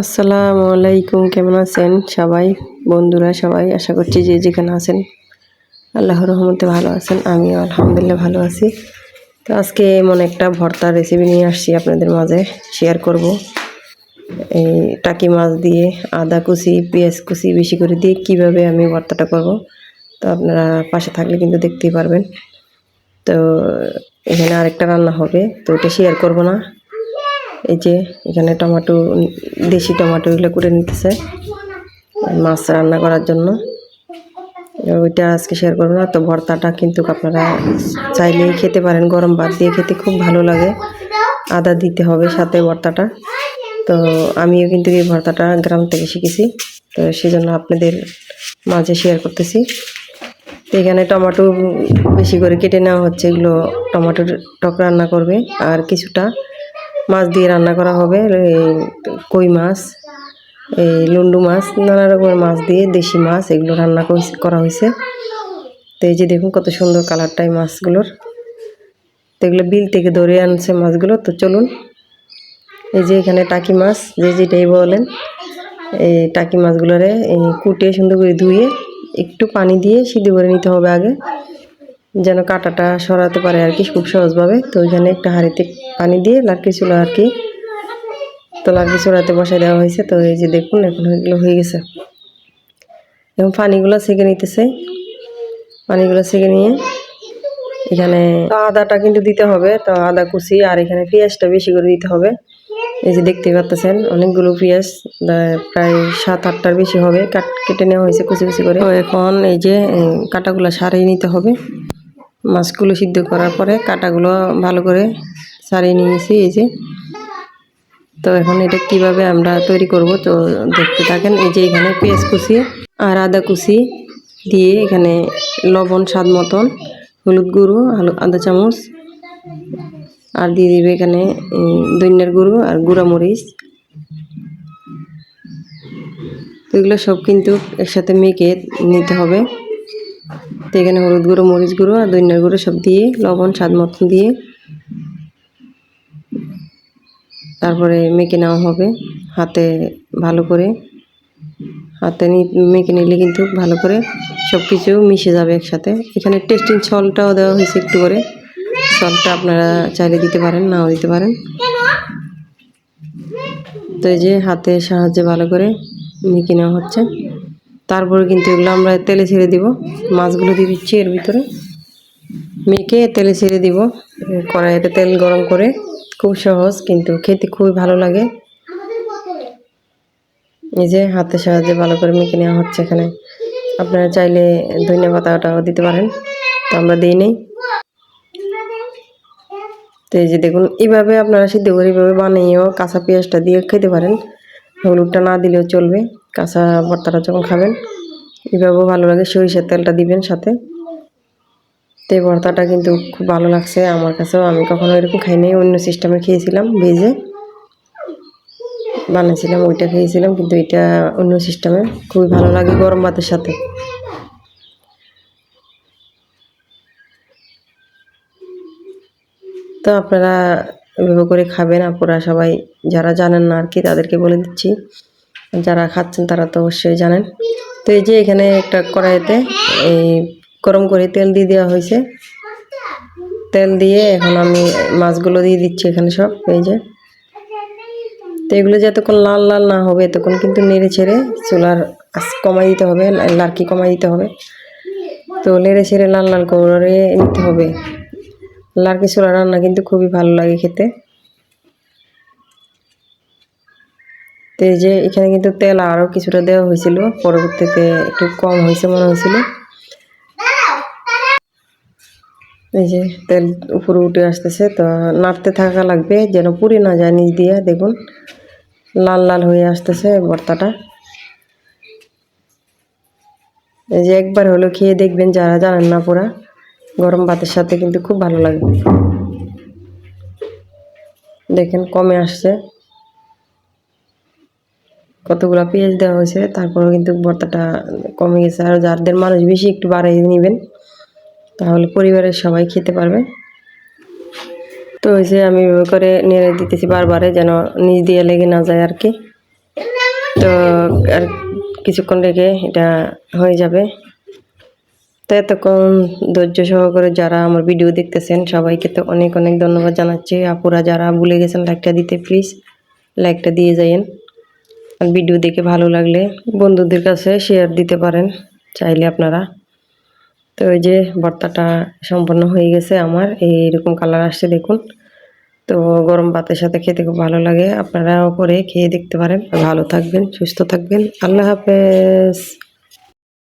আসসালামু আলাইকুম, কেমন আছেন সবাই? বন্ধুরা সবাই, আশা করছি যে যেখানে আছেন, আল্লাহর রহমতে ভালো আছেন, আমিও আলহামদুলিল্লাহ ভালো আছি। তো আজকে এমন একটা ভর্তার রেসিপি নিয়ে আসছি আপনাদের মাঝে শেয়ার করব। এই টাকি মাছ দিয়ে আদা কুচি, পেঁয়াজ কুচি বেশি করে দিয়ে কীভাবে আমি ভর্তাটা করব, তো আপনারা পাশে থাকলে কিন্তু দেখতেই পারবেন। তো এখানে আরেকটা রান্না হবে, তো এটা শেয়ার করব না। এই যে এখানে টমেটো, দেশি টমেটো এগুলো করে নিতেছে। মাছ রান্না করার জন্য। ওইটা আজকে শেয়ার করব না, তো ভর্তাটা কিন্তু আপনারা চাইলেই খেতে পারেন। গরম ভাত দিয়ে খেতে খুব ভালো লাগে। আদা দিতে হবে সাথে ভর্তাটা। তো আমিও কিন্তু এই ভর্তাটা গ্রাম থেকে শিখেছি। তো সেই জন্য আপনাদের মাঝে শেয়ার করতেছি। তো এখানে টমেটো বেশি করে কেটে নেওয়া হচ্ছে। এগুলো টমেটোর টক রান্না করবে। আর কিছুটা মাছ দিয়ে রান্না করা হবে এই কই মাছ এই লুন্ডু মাছ, নানা রকমের মাছ দিয়ে, দেশি মাছ, এগুলো রান্না করা হয়েছে তো এই যে দেখুন কত সুন্দর কালারটাই মাছগুলোর। তো এগুলো বিল থেকে ধরে আনছে মাছগুলো, তো চলুন। এই যে এখানে টাকি মাছ, যে যেটাই বলেন এই টাকি মাছগুলোরে এই কুটে সুন্দর করে ধুয়ে, একটু পানি দিয়ে সিদ্ধ করে নিতে হবে আগে। যেন কাঁটাটা সরাতে পারে আর কি খুব সহজভাবে। তো ওইখানে একটা হাঁড়িতে পানি দিয়ে লাটকি ছিল আর কি। তো লাটকি চড়াতে বসাই দেওয়া হয়েছে। তো এই যে দেখুন, এখন এগুলো হয়ে গেছে। এখন পানিগুলো সেকে নিতেছে। পানিগুলো সেকে নিয়ে এখানে আদাটা কিন্তু দিতে হবে। তো আদা কুচি আর এখানে পেঁয়াজটা বেশি করে দিতে হবে। এই যে দেখতে পাচ্ছেন, অনেকগুলো পেঁয়াজ প্রায় সাত আটটার বেশি হবে। কাট কেটে নেওয়া হয়েছে কুচি কুচি করে। এখন এই যে কাটাগুলো সারিয়ে নিতে হবে। মাছগুলো সিদ্ধ করার পরে কাটাগুলো ভালো করে সারিয়ে নিয়েছি, এই যে। তো এখন এটা কীভাবে আমরা তৈরি করব, তো দেখতে থাকেন, এই যে এখানে পেঁয়াজ কুচি আর আদা কুচি দিয়ে এখানে লবণ স্বাদ মতন, হলুদ গুঁড়ো আদা চামচ, আর দিয়ে দিবে এখানে দৈন্যের গুঁড়ো আর গুঁড়া মরিচ তো এগুলো সব কিন্তু একসাথে মেখে নিতে হবে। তো এখানে হলুদ গুঁড়ো, মরিচ গুঁড়ো আর দৈন্যের গুঁড়ো সব দিয়ে, লবণ, স্বাদ মতন দিয়ে তারপরে মেখে নেওয়া হবে হাতে ভালো করে। হাতে মেখে নিলে কিন্তু ভালো করে সব কিছু মিশে যাবে একসাথে। এখানে টেস্টিং সলটাও দেওয়া হয়েছে একটু করে। সলটা আপনারা চাইলে দিতে পারেন, নাও দিতে পারেন। তো এই যে হাতে সাহায্যে ভালো করে মেখে নেওয়া হচ্ছে। তারপরে কিন্তু এগুলো আমরা তেলে ছেড়ে দিব। মাছগুলো দিয়ে দিচ্ছি এর ভিতরে। মেখে তেলে ছেড়ে দিব। কড়াইতে তেল গরম করে। খুব সহজ, কিন্তু খেতে খুবই ভালো লাগে। এই যে হাতের সাহায্যে ভালো করে মেখে নেওয়া হচ্ছে এখানে। আপনারা চাইলে ধনিয়া পাতাটাও দিতে পারেন। তো আমরা দিই নেই। তো এই যে দেখুন, এইভাবে আপনারা সিদ্ধ করে এইভাবে বানিয়েও কাঁচা পেঁয়াজটা দিয়ে খেতে পারেন। হলুদটা না দিলেও চলবে। কাঁচা ভর্তাটা যখন খাবেন, এইভাবেও ভালো লাগে, সরিষার তেলটা দিবেন সাথে। তো ভর্তাটা কিন্তু খুব ভালো লাগছে আমার কাছেও। আমি কখনো এরকম খাইনি অন্য সিস্টেমে খেয়েছিলাম ভেজে। বানিয়েছিলাম ওইটা খেয়েছিলাম, কিন্তু এটা অন্য সিস্টেমে। খুবই ভালো লাগে গরম ভাতের সাথে। তো আপনারা এভাবে করে খাবেন, আপনারা সবাই যারা জানেন না আর কি, তাদেরকে বলে দিচ্ছি। যারা খাচ্ছেন তারা তো অবশ্যই জানেন। তো এই যে এখানে একটা কড়াইতে এই গরম করে তেল দিয়ে দেওয়া হয়েছে। তেল দিয়ে এখন আমি মাছগুলো দিয়ে দিচ্ছি এখানে সব, এই যে। তো এগুলো যতক্ষণ লাল লাল না হবে তখন কিন্তু নেড়ে ছেড়ে চুলার কমাই দিতে হবে লার্কি কমাই দিতে হবে। তো নেড়ে ছেড়ে লাল লাল করে নিতে হবে। লার্কি চুলা রান্না কিন্তু খুবই ভালো লাগে খেতে। তো এই যে এখানে কিন্তু তেল আরও কিছুটা দেওয়া হয়েছিল, পরবর্তীতে একটু কম হয়েছে মনে হয়েছিল। এই যে তেল উপরে উঠে আসতেছে, তো নাড়তে থাকা লাগবে, যেন পুড়ে না যায় নিচ দিয়ে, দেখুন। লাল লাল হয়ে আসতেছে ভর্তাটা এই যে একবার হলো খেয়ে দেখবেন যারা জানেন না পুরা গরম ভাতের সাথে কিন্তু খুব ভালো লাগবে। দেখেন কমে আসছে। কতগুলো পেঁয়াজ দেওয়া হয়েছে তারপরে কিন্তু ভর্তাটা কমে গেছে। আর যাদের মানুষ বেশি একটু বাড়াই নেবেন, তাহলে পরিবারের সবাই খেতে পারবে। তো যে আমি করে নেড়ে দিতেছি বারবারে, যেন নিচ দিয়ে লেগে না যায় আর কি তো আর কিছুক্ষণ রেখে এটা হয়ে যাবে। তো এতক্ষণ ধৈর্য সহকারে যারা আমার ভিডিও দেখতেছেন, সবাইকে তো অনেক অনেক ধন্যবাদ জানাচ্ছি। আপুরা যারা ভুলে গেছেন লাইকটা দিতে প্লিজ লাইকটা দিয়ে যাইয়েন। ভিডিও দেখে ভালো লাগলে বন্ধুদের কাছে শেয়ার দিতে পারেন, চাইলে আপনারা। তো এই যে বর্তাটা সম্পন্ন হয়ে গেছে আমার এইরকম কালার আসছে দেখুন। তো গরম ভাতের সাথে খেতে খুব ভালো লাগে, আপনারাও করে খেয়ে দেখতে পারেন। ভালো থাকবেন, সুস্থ থাকবেন। আল্লাহ হাফেজ।